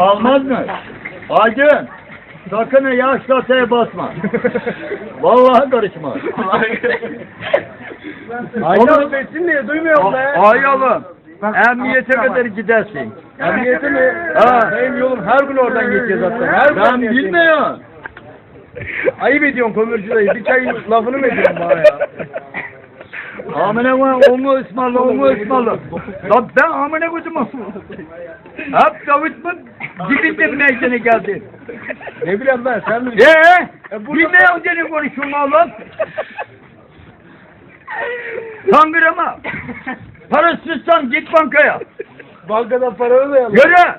almaz mı? Aydın. Sakın yaş kasaya basma. Vallahi karışma. Aynen besin diye duymuyorum be. Ay oğlum. Emniyete kadar gidersin. Emniyete mi? Ha. Benim yolum her gün oradan geçiyor zaten. Her gün Ben emniyete bilmiyorum. Ayıp ediyorsun kömürcü dayı. Bir çayın lafını mı ediyorsun bana ya? Amına koyayım o mu ısmarla o mu ısmarla. Lan ben amına koydum. Hep kavuşma dibinde meydana geldi. Ne bileyim ben sen bilirsin. Eee? Bilmiyorum senin konuşma lan. Kangırama. Parasızsan git bankaya. Bankadan paranı da yalan. Yürü.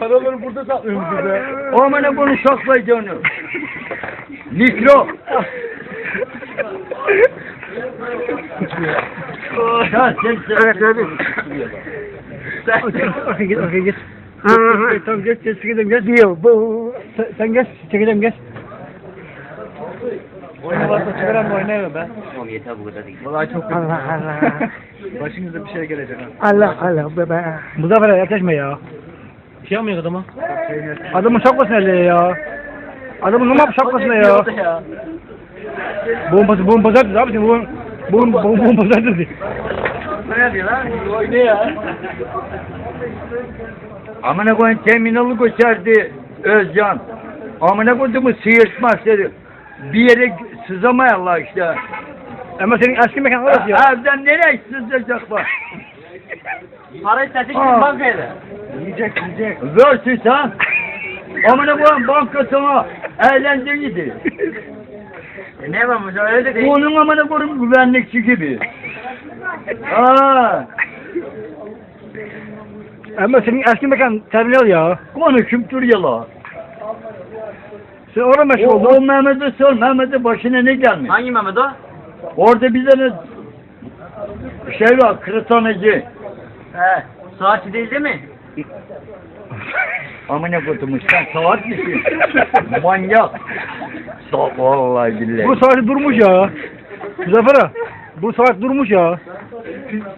Paraları burada saklıyorsun size. O amına bunu saklaydı onu. Mikro. Ya sen. Evet abi. Okey git okey git. Tamam geç geç çekelim geç. Niye bu? Sen, geç çekelim geç. Oyunu varsa çıkaran da oynayalım be. Vallahi çok. Allah Allah. Başınıza bir şey gelecek ha. Allah Allah be be. Muzaffer'e yaklaşma ya. Yapmıyor adama. Adamın şapkasını elle ya. Adamın numara şapkasını ya. Bombası bombası abi şimdi bu bu dedi. Ne yapıyor lan? Oyunu ya. Amına koyayım terminalı gösterdi Özcan. Amına koyduğumu sıyırtmaz dedi. Bir yere sızamayarlar işte. Ama senin eski mekan orası ya. Evden nereye sızacak bak. Para istedik bankaya da. Yiyecek yiyecek. Versiz ha. Amına koyayım bankasına eğlenceliydi. E ne varmış öyle de değil. Onun amına koyayım güvenlikçi gibi. Aa, Ama senin eski mekan terminal ya. konuşup duruyorlar. Sen orada meşhur O, oldun. o Mehmet'e sor, Mehmet'e başına ne gelmiş? Hangi Mehmet o? Orada bir tane şey var, kırıtanıcı. He. Saatçi değil değil mi? Amına koyduğum sen salak mısın? Manyak. Sa vallahi billahi. Bu saat durmuş ya. Muzaffer Bu saat durmuş ya.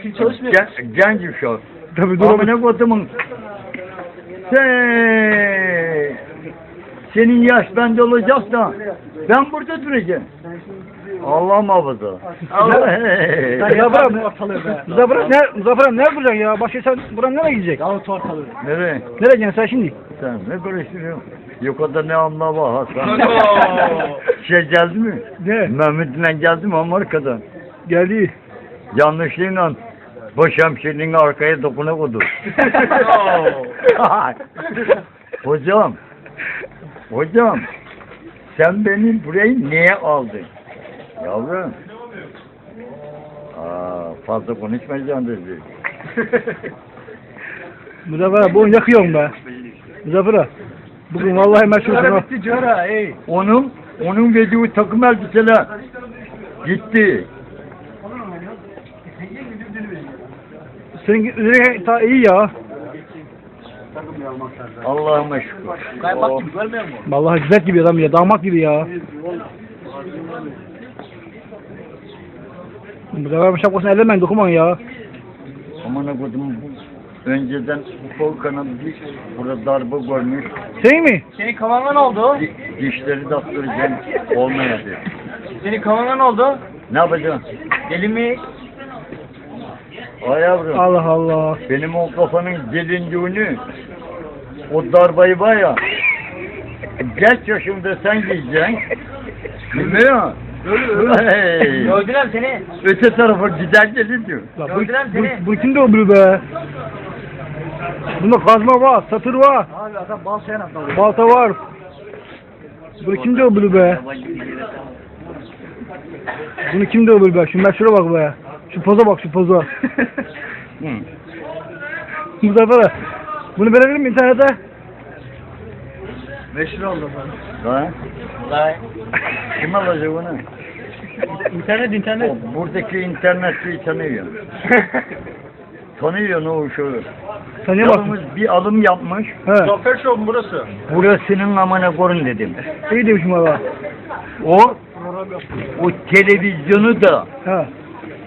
Pil çalışmıyor. Gen, gencim şu an. Tabii durmuş. Amına koyduğumun. Sen, senin yaş bende olacak da ben burada duracağım. Allah muhafaza. Muzaffer Muzaffer ne Muzaffer ne yapacaksın ya? Başka sen buran nereye gidecek? Davut ortalığı. Nereye? Nereye gideceksin sen şimdi? Sen ne karıştırıyorsun? Yukarıda ne anla var Hasan? şey geldi mi? Ne? Mehmet'le geldi mi Amerika'dan? Geldi. Yanlışlığıyla boş hemşirinin arkaya dokuna koydu. hocam, hocam, sen beni burayı niye aldın? Yavrum. Aa, fazla konuşmayacaksın dedi. Muzaffer bunu yakıyorum be. Muzaffer Bugün vallahi meşhursun ha. Cora bitti Cora ey. Onun, onun verdiği takım elbiseler gitti. Senin üzerine ta iyi ya. Allah'ıma şükür. Kaymak Oh. gibi görmüyor musun? Vallahi güzel gibi adam ya. Damat gibi ya. Muzaffer şapkasını ellemeyin dokunmayın ya. Aman akıdım önceden kol kanadı diş burada darbe görmüş. Senin mi? Senin kavanga ne oldu? Di- dişleri de attıracağım olmayadı. Senin kavanga ne oldu? Ne yapacaksın? Deli mi? Ay yavrum Allah Allah. benim o kafanın gelindiğini o darbayı var ya geç yaşımda sen giyeceksin. Bilmiyor Hey. Gördüler seni. Öte tarafa gider gelir diyor. Lan bu, Gördüler bu, seni. bu kim de öbürü be? Bunda kazma var, satır var, Abi adam bal sayan atladı. balta var. Bu kim de öbürü be? Bunu kim de öbürü be? Şu meşhura bak be. Şu poza bak şu poza. Hı. Muzaffer Bunu verebilir miyim internete? Meşhur oldu. Ha? Vay. Kim alacak onu? İnternet internet. O buradaki internetçiyi tanıyor. Tanıyor ne o şu. Tanıyor. Yalnız bir alım yapmış. He. Zafer Show burası. Burasının amına korun dedim. İyi demişim valla. O o televizyonu da He.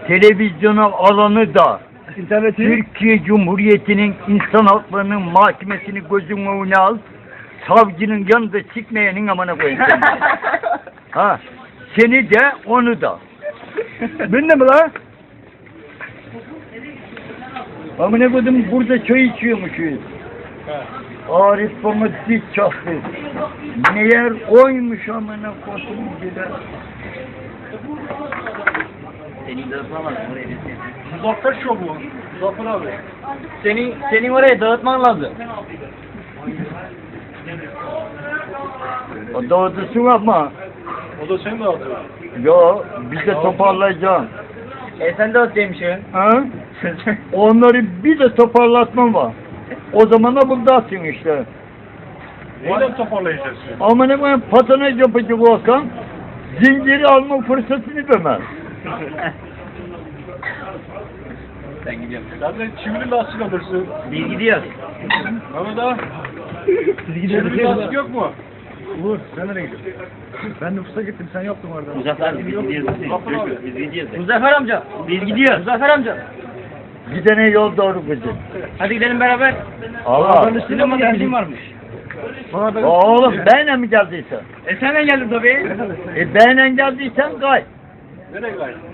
televizyona alanı da İnterneti. Türkiye Cumhuriyeti'nin insan haklarının mahkemesini gözün önüne al. Savcının yanında çıkmayanın amına koyayım seni. ha. Seni de onu da. De mi lan? Amına koydum burada çay içiyormuşuz. Arif bana dik çaktı. Meğer oymuş amına koydum gibi. Muzaffer Show bu. Muzaffer abi. Senin, senin oraya dağıtman lazım. O doğrusu ama O da senin dağıtıyor. yo biz de toparlayacağım. E sen dağıt demişsin. Ha? Onları bir de toparlatmam var. O zaman da buradasın işte. Neyle toparlayacağız? Ama ne kadar patanaj yapacak olsan zinciri alma fırsatını vermez. Ben gidiyorum. Sen de çivili lastik alırsın. Biz gidiyoruz. Ağa. Siz Çivili lastik yok mu? Uğur sen nereye gidiyorsun? Ben nüfusa gittim sen yoktun orada. Muzaffer biz gidiyoruz. Abi. Biz gidiyoruz. Muzaffer amca. Biz gidiyoruz. Muzaffer amca. Gidene yol doğru kızım. Hadi gidelim beraber. Allah. Sinemada film varmış. Oğlum benle mi geldiysen? E sen de geldin tabii. E benle geldiysen kay.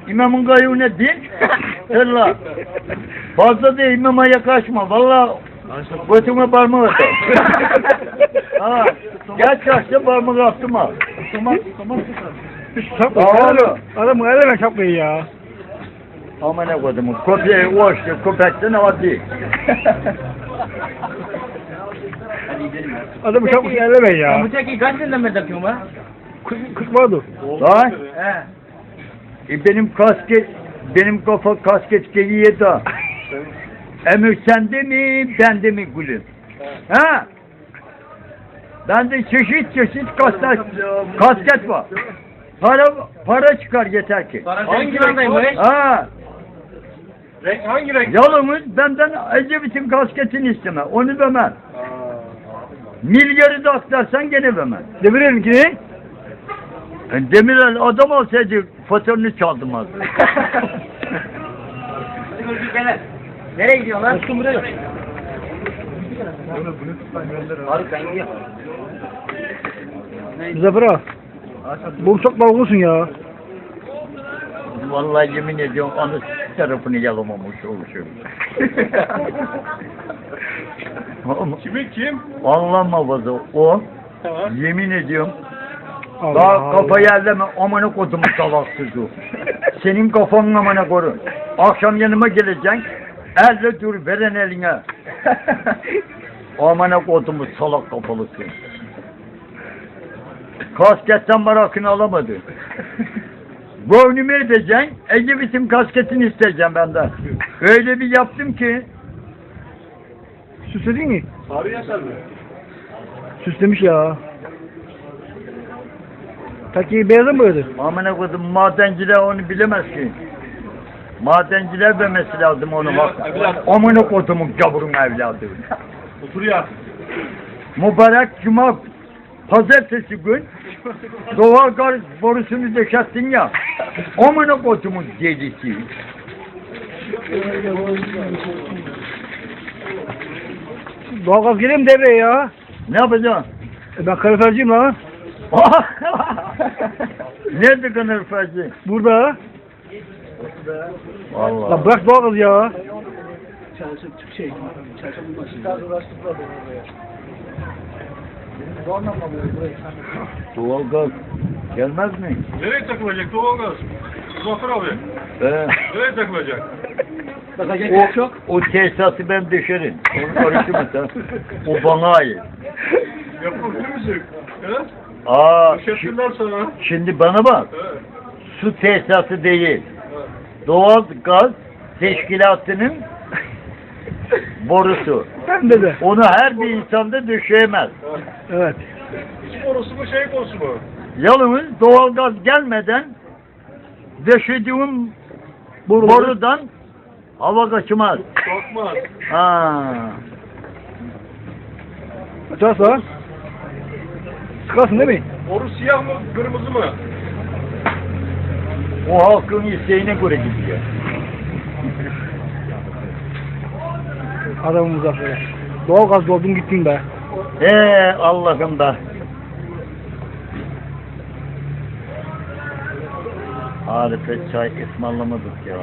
İmamın kayığına dik. Tırla. Fazla da imama yaklaşma. Valla götüme parmağı at. ha. Geç yaşta parmağı attım ha. Tamam tamam. Doğru. Adamı eleme şapkayı ya. Ama ne koydum? Köpeği uğraştı. Köpekten hadi. Adamı şapkayı eleme ya. Bu teki kaç seneden beri takıyorsun ha? Vardı. Lan. He. E benim kasket, benim kafa kasket geliyor da. Emir sende mi, bende mi gülüm? Ha? Bende çeşit çeşit kasket, kasket var. Para, para çıkar yeter ki. Hangi rengdeymiş? Ha, Renk hangi renk? yalnız benden Ecevit'in kasketini isteme, onu vermem. Milyarı da aktarsan gene vermem. Demirel'in ki? Yani Demirel adam olsaydı faturunu çaldım az. Nereye gidiyorsun lan? Dostum buraya. Ağa. Bu çok dalgınsın ya. Vallahi yemin ediyorum anı tarafını yalamamış oluşum. Ama Kimin kim? Allah muhafaza o Ha. yemin ediyorum Allah daha Allah. kafa yerleme amına kodumu salaksız o. Senin kafanın amına koru. Akşam yanıma geleceksin. Elle dur veren eline. Amına kodumu salak kafalısı. Kasketten barakını alamadı. Boynumu edeceksin. Ecevit'in kasketini isteyeceğim benden. Öyle bir yaptım ki Süsledin mi? Sarı Yaşar mı? Süslemiş ya. Takiyi beyaza mı boyadı? Amına koydum madenciler onu bilemez ki. Madenciler vermesi lazım onu bak. Amına kodumun gaburun evladı. Otur ya. Mübarek cuma pazartesi gün doğal gaz borusunu döşettin ya. Amına kodumun delisi. Doğalgaz geliyor mu devreye ya? Ne yapacaksın? E ben kaloriferciyim lan. Nerede kanır fazla? Burada. Allah. Lan bırak doğalgaz ya. Doğal gaz gelmez mi? Nereye takılacak doğalgaz? Muzaffer abi. Ee, Nereye takılacak? o, o tesisatı ben düşerim. Onu karıştırma sen. O bana ait. Yapabilir misin? He? Aa, Teşekkürler sana. şimdi bana bak. He. Su tesisatı değil. Doğal gaz teşkilatının borusu. Bende de. Onu her bir insanda düşeyemez. Evet. İç borusu mu şey borusu mu? Yalnız doğal gaz gelmeden döşediğim borudan hava kaçmaz. Korkmaz. Ha. Açarsa. Sıkarsın değil mi? Boru siyah mı kırmızı mı? O halkın isteğine göre gidiyor. Adamı Muzaffer'e. Doğalgaz doldun gittin be. Ee Allah'ım da. Arife çay ısmarlamadık ya.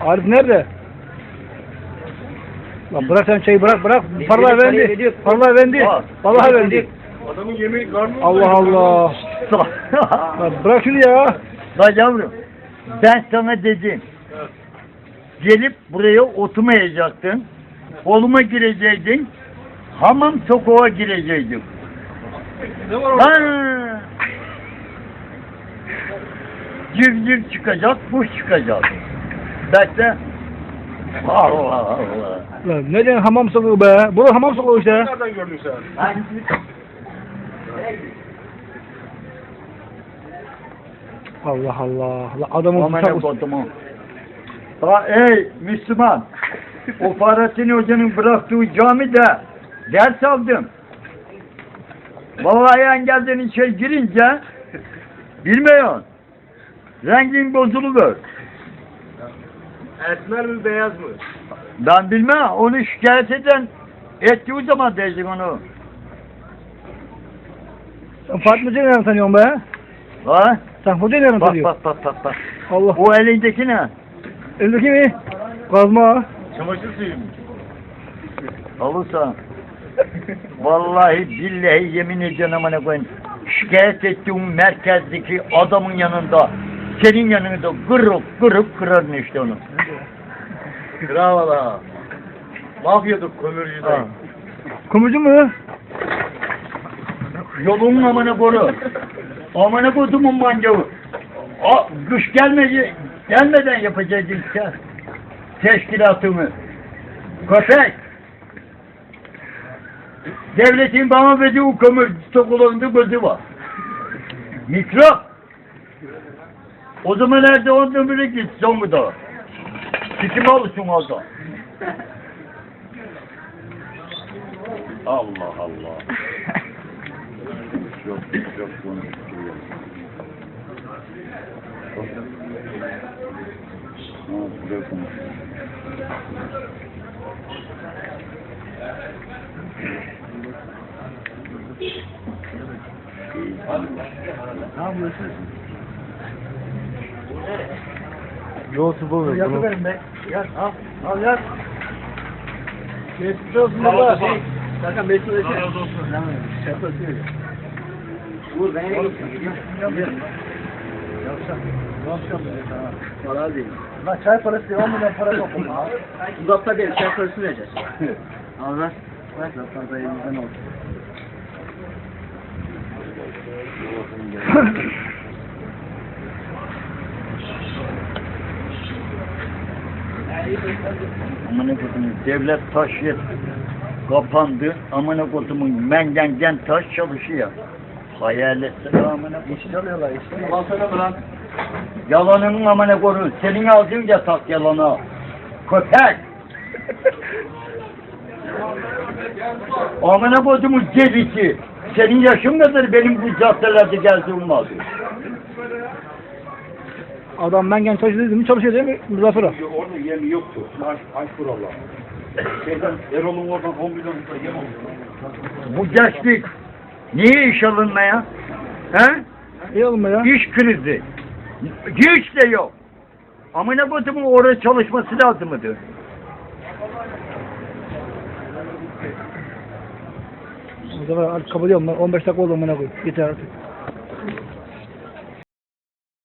Arif nerede? Lan bırak sen çayı bırak bırak. Paralar vendi. Paralar vendi. Vallahi vendi. Adamın yemeği karnı Allah Allah. Lan bırak şunu ya. Lan yavrum ben sana dedim. Gelip buraya oturmayacaktın. Koluma girecektin. Hamam sokağa girecektin. Ne var orada? Civciv çıkacak, kuş çıkacak. Bekle. Allah Allah. Lan neden hamam sokağı be? Burası hamam sokağı işte. Nereden gördün sen? Allah Allah. Adamın kodumu. Ha ey Müslüman. o Fahrettin Hoca'nın bıraktığı camide ders aldım. Vallahi engelden içeri girince bilmiyorsun. Rengin bozuluyor. Esmer mi beyaz mı? Ben bilmem. Onu şikayet eden ettiği zaman diyecek onu. Sen Fatma Hoca'yı nereden tanıyorsun be? Ha? Sen Hoca'yı nereden Bak tanıyorsun? bak bak bak bak. Allah. O elindeki ne? Eldeki mi? Kazma. Çamaşır suyu mu? Alırsa. Vallahi billahi yemin ediyorum amına koyayım. Şikayet ettiğim merkezdeki adamın yanında senin yanında kırıp kırıp kırarın işte onu. Bravo la. Mafyadık kömürcü Ha. dayı. Kumrucu mu? Yolunun amına koru. Amına kodumun mancağı. A, kış gelmedi, gelmeden yapacaksın sen. Teşkilatımı. Köpek. Devletin bana verdiği o kömür stokularında gözü var. Mikrop. O zaman nerede on ömrüne git Zonguldak'a. Sikim alırsın orada. Allah Allah. Çok çok konuşuyor. Ne yapıyorsun? Yoğurtu bu. Yapıverin be. Gel al. Al gel. Geçmiş olsun baba. Söyle. Razı olsun. Şaka söyle. Vur ben Para değil. Lan çay parası devam eden para yok? Uzakta değil, çay parası vereceğiz. Al ver. Ver fazla elimizden olsun. Amına kodumun devlet taş yer kapandı. Amına kodumun mengengen taş çalışıyor. Hayal etsene amına kodum. İş çalıyorlar, iş çalıyorlar. Alsana mı lan? Yalanın amına kodu. Senin ağzın yatak yalana. Köpek. amına kodumun delisi. Senin yaşın nedir benim bu caddelerde geldiğim vardı. Adam ben genç çalışıyor dedim, çalışıyor değil mi? Muzaffer o. Orada yemi yoktu. Marş, Aşkurallah. Şeyden, Erol'un oradan 10 milyon lira yem aldı. Bu gençlik niye iş alınmaya? He? İyi ya. İş krizi. Hiç de yok. Amına kodumun oraya çalışması lazımdı. Muzaffer artık kabul ediyorum ben. 15 dakika oldu amına koyayım. Yeter artık.